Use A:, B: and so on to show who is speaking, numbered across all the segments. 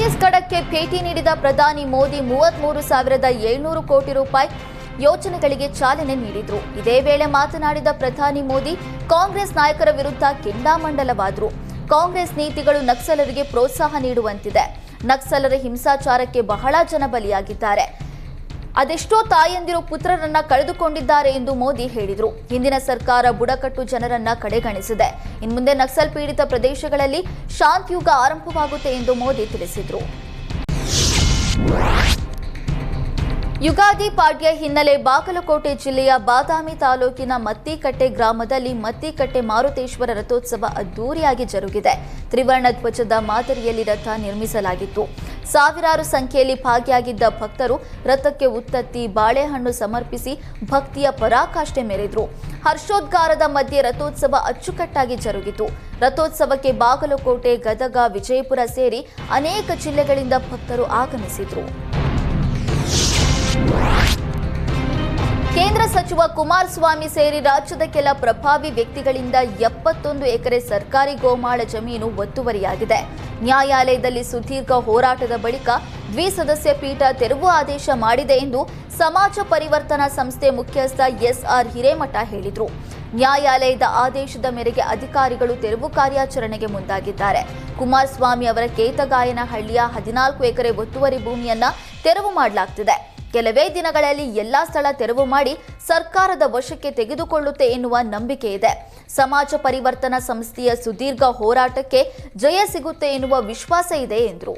A: ಛತ್ತೀಸ್ಗಢಕ್ಕೆ ಭೇಟಿ ನೀಡಿದ ಪ್ರಧಾನಿ ಮೋದಿ ಮೂವತ್ಮೂರು ಸಾವಿರದ ಏಳ್ನೂರು ಕೋಟಿ ರೂಪಾಯಿ ಯೋಜನೆಗಳಿಗೆ ಚಾಲನೆ ನೀಡಿದ್ರು. ಇದೇ ವೇಳೆ ಮಾತನಾಡಿದ ಪ್ರಧಾನಿ ಮೋದಿ, ಕಾಂಗ್ರೆಸ್ ನಾಯಕರ ವಿರುದ್ಧ ಕೆಂಡಾಮಂಡಲವಾದ್ರು. ಕಾಂಗ್ರೆಸ್ ನೀತಿಗಳು ನಕ್ಸಲರಿಗೆ ಪ್ರೋತ್ಸಾಹ ನೀಡುವಂತಿದೆ. ನಕ್ಸಲರ ಹಿಂಸಾಚಾರಕ್ಕೆ ಬಹಳ ಜನ ಬಲಿಯಾಗಿದ್ದಾರೆ ಅದೆಷ್ಟೋ ತಾಯಂದಿರು ಪುತ್ರರನ್ನ ಕಳೆದುಕೊಂಡಿದ್ದಾರೆ ಎಂದು ಮೋದಿ ಹೇಳಿದರು. ಹಿಂದಿನ ಸರ್ಕಾರ ಬುಡಕಟ್ಟು ಜನರನ್ನ ಕಡೆಗಣಿಸಿದೆ. ಇನ್ಮುಂದೆ ನಕ್ಸಲ್ ಪೀಡಿತ ಪ್ರದೇಶಗಳಲ್ಲಿ ಶಾಂತಿಯುಗ ಆರಂಭವಾಗುತ್ತೆ ಎಂದು ಮೋದಿ ತಿಳಿಸಿದರು. ಯುಗಾದಿ ಪಾಡ್ಯ ಹಿನ್ನೆಲೆ ಬಾಗಲಕೋಟೆ ಜಿಲ್ಲೆಯ ಬಾದಾಮಿ ತಾಲೂಕಿನ ಮತ್ತಿಕಟ್ಟೆ ಗ್ರಾಮದಲ್ಲಿ ಮತ್ತಿಕಟ್ಟೆ ಮಾರುತೇಶ್ವರ ರಥೋತ್ಸವ ಅದ್ದೂರಿಯಾಗಿ ಜರುಗಿದೆ. ತ್ರಿವರ್ಣ ಧ್ವಜದ ಮಾದರಿಯಲ್ಲಿ ರಥ ನಿರ್ಮಿಸಲಾಗಿತ್ತು. ಸಾವಿರಾರು ಸಂಖ್ಯೆಯಲ್ಲಿ ಭಾಗಿಯಾಗಿದ್ದ ಭಕ್ತರು ರಥಕ್ಕೆ ಉತ್ತತ್ತಿ ಬಾಳೆಹಣ್ಣು ಸಮರ್ಪಿಸಿ ಭಕ್ತಿಯ ಪರಾಕಾಷ್ಠೆ ಮೆರೆದರು. ಹರ್ಷೋದ್ಗಾರದ ಮಧ್ಯೆ ರಥೋತ್ಸವ ಅಚ್ಚುಕಟ್ಟಾಗಿ ಜರುಗಿತು. ರಥೋತ್ಸವಕ್ಕೆ ಬಾಗಲಕೋಟೆ, ಗದಗ, ವಿಜಯಪುರ ಸೇರಿ ಅನೇಕ ಜಿಲ್ಲೆಗಳಿಂದ ಭಕ್ತರು ಆಗಮಿಸಿದ್ರು. ಸಚಿವ ಕುಮಾರಸ್ವಾಮಿ ಸೇರಿ ರಾಜ್ಯದ ಕೆಲ ಪ್ರಭಾವಿ ವ್ಯಕ್ತಿಗಳಿಂದ ಎಪ್ಪತ್ತೊಂದು ಎಕರೆ ಸರ್ಕಾರಿ ಗೋಮಾಳ ಜಮೀನು ಒತ್ತುವರಿಯಾಗಿದೆ. ನ್ಯಾಯಾಲಯದಲ್ಲಿ ಸುದೀರ್ಘ ಹೋರಾಟದ ಬಳಿಕ ದ್ವಿಸದಸ್ಯ ಪೀಠ ತೆರವು ಆದೇಶ ಮಾಡಿದೆ ಎಂದು ಸಮಾಜ ಪರಿವರ್ತನಾ ಸಂಸ್ಥೆ ಮುಖ್ಯಸ್ಥ ಎಸ್ಆರ್ ಹಿರೇಮಠ ಹೇಳಿದರು. ನ್ಯಾಯಾಲಯದ ಆದೇಶದ ಮೇರೆಗೆ ಅಧಿಕಾರಿಗಳು ತೆರವು ಕಾರ್ಯಾಚರಣೆಗೆ ಮುಂದಾಗಿದ್ದಾರೆ. ಕುಮಾರಸ್ವಾಮಿ ಅವರ ಕೇತಗಾಯನಹಳ್ಳಿಯ ಹದಿನಾಲ್ಕು ಎಕರೆ ಒತ್ತುವರಿ ಭೂಮಿಯನ್ನ ತೆರವು ಮಾಡಲಾಗ್ತಿದೆ. ಕೆಲವೇ ದಿನಗಳಲ್ಲಿ ಎಲ್ಲಾ ಸ್ಥಳ ತೆರವು ಮಾಡಿ ಸರ್ಕಾರದ ವಶಕ್ಕೆ ತೆಗೆದುಕೊಳ್ಳುತ್ತೆ ಎನ್ನುವ ನಂಬಿಕೆ ಇದೆ. ಸಮಾಜ ಪರಿವರ್ತನಾ ಸಂಸ್ಥೆಯ ಸುದೀರ್ಘ ಹೋರಾಟಕ್ಕೆ ಜಯ ಸಿಗುತ್ತೆ ಎನ್ನುವ ವಿಶ್ವಾಸ ಇದೆ ಎಂದರು.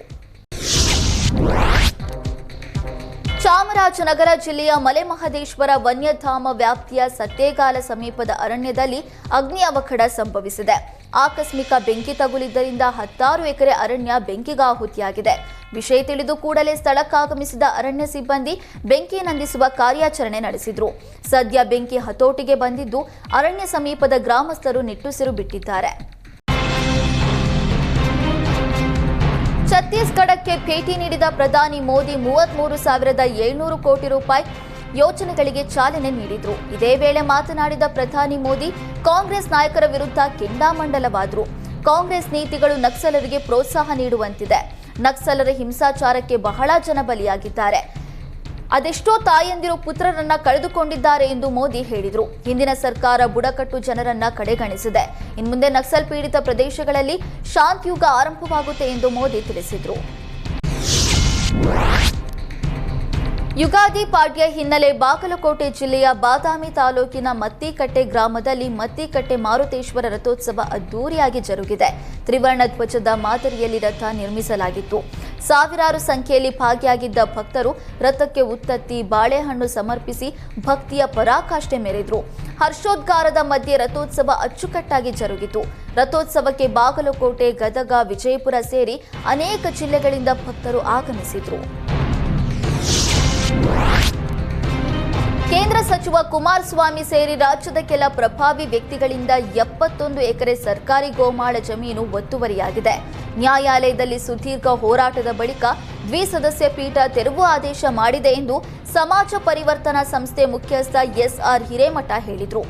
A: ಚಾಮರಾಜನಗರ ಜಿಲ್ಲೆಯ ಮಲೆಮಹದೇಶ್ವರ ವನ್ಯಧಾಮ ವ್ಯಾಪ್ತಿಯ ಸತ್ತೇಗಾಲ ಸಮೀಪದ ಅರಣ್ಯದಲ್ಲಿ ಅಗ್ನಿ ಅವಘಡ ಸಂಭವಿಸಿದೆ. ಆಕಸ್ಮಿಕ ಬೆಂಕಿ ತಗುಲಿದ್ದರಿಂದ ಹತ್ತಾರು ಎಕರೆ ಅರಣ್ಯ ಬೆಂಕಿಗಾಹುತಿಯಾಗಿದೆ. ವಿಷಯ ತಿಳಿದು ಕೂಡಲೇ ಸ್ಥಳಕ್ಕಾಗಮಿಸಿದ ಅರಣ್ಯ ಸಿಬ್ಬಂದಿ ಬೆಂಕಿ ನಂದಿಸುವ ಕಾರ್ಯಾಚರಣೆ ನಡೆಸಿದ್ರು. ಸದ್ಯ ಬೆಂಕಿ ಹತೋಟಿಗೆ ಬಂದಿದ್ದು ಅರಣ್ಯ ಸಮೀಪದ ಗ್ರಾಮಸ್ಥರು ನಿಟ್ಟುಸಿರು ಬಿಟ್ಟಿದ್ದಾರೆ. ಛತ್ತೀಸ್ಗಢಕ್ಕೆ ಭೇಟಿ ನೀಡಿದ ಪ್ರಧಾನಿ ಮೋದಿ ಮೂವತ್ಮೂರು ಸಾವಿರದ ಏಳ್ನೂರು ಕೋಟಿ ರೂಪಾಯಿ ಯೋಜನೆಗಳಿಗೆ ಚಾಲನೆ ನೀಡಿದ್ರು. ಇದೇ ವೇಳೆ ಮಾತನಾಡಿದ ಪ್ರಧಾನಿ ಮೋದಿ, ಕಾಂಗ್ರೆಸ್ ನಾಯಕರ ವಿರುದ್ಧ ಕೆಂಡಾಮಂಡಲವಾದರು. ಕಾಂಗ್ರೆಸ್ ನೀತಿಗಳು ನಕ್ಸಲರಿಗೆ ಪ್ರೋತ್ಸಾಹ ನೀಡುವಂತಿದೆ. ನಕ್ಸಲರ ಹಿಂಸಾಚಾರಕ್ಕೆ ಬಹಳ ಜನ ಬಲಿಯಾಗಿದ್ದಾರೆ. ಅದೆಷ್ಟೋ ತಾಯಂದಿರು ಪುತ್ರರನ್ನ ಕಳೆದುಕೊಂಡಿದ್ದಾರೆ ಎಂದು ಮೋದಿ ಹೇಳಿದರು. ಹಿಂದಿನ ಸರ್ಕಾರ ಬುಡಕಟ್ಟು ಜನರನ್ನ ಕಡೆಗಣಿಸಿದೆ. ಇನ್ಮುಂದೆ ನಕ್ಸಲ್ ಪೀಡಿತ ಪ್ರದೇಶಗಳಲ್ಲಿ ಶಾಂತಿಯುಗ ಆರಂಭವಾಗುತ್ತೆ ಎಂದು ಮೋದಿ ತಿಳಿಸಿದರು. ಯುಗಾದಿ ಪಾಡ್ಯ ಹಿನ್ನೆಲೆ ಬಾಗಲಕೋಟೆ ಜಿಲ್ಲೆಯ ಬಾದಾಮಿ ತಾಲೂಕಿನ ಮತ್ತಿಕಟ್ಟೆ ಗ್ರಾಮದಲ್ಲಿ ಮತ್ತಿಕಟ್ಟೆ ಮಾರುತೇಶ್ವರ ರಥೋತ್ಸವ ಅದ್ದೂರಿಯಾಗಿ ಜರುಗಿದೆ. ತ್ರಿವರ್ಣ ಧ್ವಜದ ಮಾದರಿಯಲ್ಲಿ ರಥ ನಿರ್ಮಿಸಲಾಗಿತ್ತು. ಸಾವಿರಾರು ಸಂಖ್ಯೆಯಲ್ಲಿ ಭಾಗಿಯಾಗಿದ್ದ ಭಕ್ತರು ರಥಕ್ಕೆ ಉತ್ತತ್ತಿ ಬಾಳೆಹಣ್ಣು ಸಮರ್ಪಿಸಿ ಭಕ್ತಿಯ ಪರಾಕಾಷ್ಠೆ ಮೆರೆದ್ರು. ಹರ್ಷೋದ್ಗಾರದ ಮಧ್ಯೆ ರಥೋತ್ಸವ ಅಚ್ಚುಕಟ್ಟಾಗಿ ಜರುಗಿತು. ರಥೋತ್ಸವಕ್ಕೆ ಬಾಗಲಕೋಟೆ ಗದಗ ವಿಜಯಪುರ ಸೇರಿ ಅನೇಕ ಜಿಲ್ಲೆಗಳಿಂದ ಭಕ್ತರು ಆಗಮಿಸಿದ್ರು. ಕೇಂದ್ರ ಸಚಿವ ಕುಮಾರಸ್ವಾಮಿ ಸೇರಿ ರಾಜ್ಯದ ಕೆಲ ಪ್ರಭಾವಿ ವ್ಯಕ್ತಿಗಳಿಂದ ಎಪ್ಪತ್ತೊಂದು ಎಕರೆ ಸರ್ಕಾರಿ ಗೋಮಾಳ ಜಮೀನು ಒತ್ತುವರಿಯಾಗಿದೆ. ನ್ಯಾಯಾಲಯದಲ್ಲಿ ಸುದೀರ್ಘ ಹೋರಾಟದ ಬಳಿಕ ದ್ವಿಸದಸ್ಯ ಪೀಠ ತೆರವು ಆದೇಶ ಮಾಡಿದೆ ಎಂದು ಸಮಾಜ ಪರಿವರ್ತನಾ ಸಂಸ್ಥೆ ಮುಖ್ಯಸ್ಥ ಎಸ್ಆರ್ ಹಿರೇಮಠ ಹೇಳಿದರು.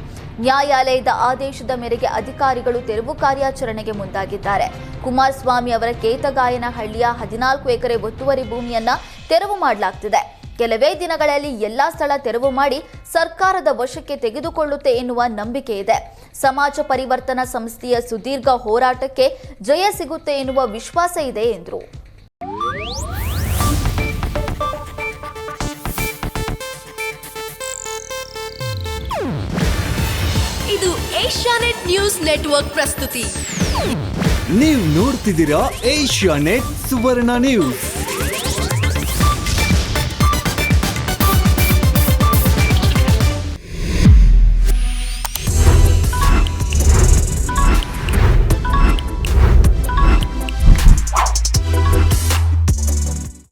A: ನ್ಯಾಯಾಲಯದ ಆದೇಶದ ಮೇರೆಗೆ ಅಧಿಕಾರಿಗಳು ತೆರವು ಕಾರ್ಯಾಚರಣೆಗೆ ಮುಂದಾಗಿದ್ದಾರೆ. ಕುಮಾರಸ್ವಾಮಿ ಅವರ ಕೇತಗಾಯನಹಳ್ಳಿಯ ಹದಿನಾಲ್ಕು ಎಕರೆ ಒತ್ತುವರಿ ಭೂಮಿಯನ್ನ ತೆರವು ಮಾಡಲಾಗ್ತಿದೆ. ಕೆಲವೇ ದಿನಗಳಲ್ಲಿ ಎಲ್ಲಾ ಸ್ಥಳ ತೆರವು ಮಾಡಿ ಸರ್ಕಾರದ ವಶಕ್ಕೆ ತೆಗೆದುಕೊಳ್ಳುತ್ತೆ ಎನ್ನುವ ನಂಬಿಕೆ ಇದೆ. ಸಮಾಜ ಪರಿವರ್ತನಾ ಸಂಸ್ಥೆಯ ಸುದೀರ್ಘ ಹೋರಾಟಕ್ಕೆ ಜಯ ಸಿಗುತ್ತೆ ಎನ್ನುವ ವಿಶ್ವಾಸ ಇದೆ ಎಂದರು.
B: ಇದು ಏಷ್ಯಾನೆಟ್ ನ್ಯೂಸ್ ನೆಟ್ವರ್ಕ್ ಪ್ರಸ್ತುತಿ.
C: ನೀವು ನೋಡ್ತಿದ್ದೀರಾ ಏಷ್ಯಾ ನೆಟ್ ಸುವರ್ಣ ನ್ಯೂಸ್.